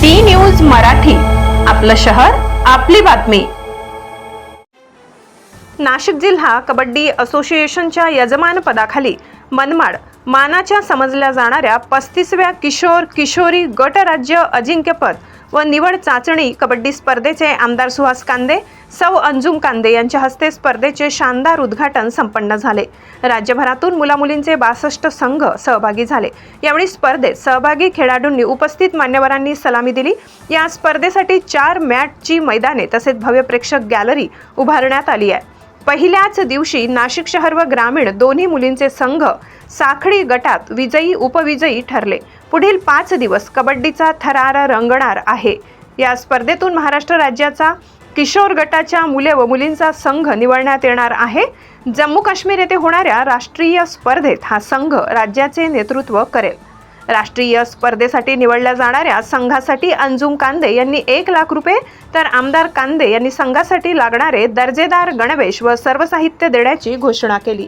D news Marathi. आपलं शहर आपली बातमी. नाशिक जिल्हा कबड्डी असोसिएशनच्या यजमानपदाखाली मनमाड मानाच्या समजल्या जाणाऱ्या पस्तीसव्या किशोर किशोरी गट राज्य अजिंक्यपद व निवड चाचणी कबड्डी स्पर्धेचे आमदार सुहास कांदे सौ अंजुम कांदे यांच्या हस्ते स्पर्धेचे शानदार उद्घाटन संपन्न झाले. राज्यभरातून मुलामुलींचे बासष्ट संघ सहभागी झाले. यावेळी स्पर्धेत सहभागी खेळाडूंनी उपस्थित मान्यवरांनी सलामी दिली. या स्पर्धेसाठी चार मॅटची मैदाने तसेच भव्य प्रेक्षक गॅलरी उभारण्यात आली आहे. पहिल्याच दिवशी नाशिक शहर व ग्रामीण दोन्ही मुलींचे संघ साखळी गटात विजयी उपविजयी ठरले. पुढील पाच दिवस कबड्डीचा थरार रंगणार आहे. या स्पर्धेतून महाराष्ट्र राज्याचा किशोर गटाच्या मुले व मुलींचा संघ निवडण्यात येणार आहे. जम्मू काश्मीर येथे होणाऱ्या राष्ट्रीय स्पर्धेत हा संघ राज्याचे नेतृत्व करेल. राष्ट्रीय स्पर्धेसाठी निवडल्या जाणाऱ्या संघासाठी अंजुम कांदे यांनी एक लाख रुपये तर आमदार कांदे यांनी संघासाठी लागणारे दर्जेदार गणवेश व सर्व साहित्य देण्याची घोषणा केली.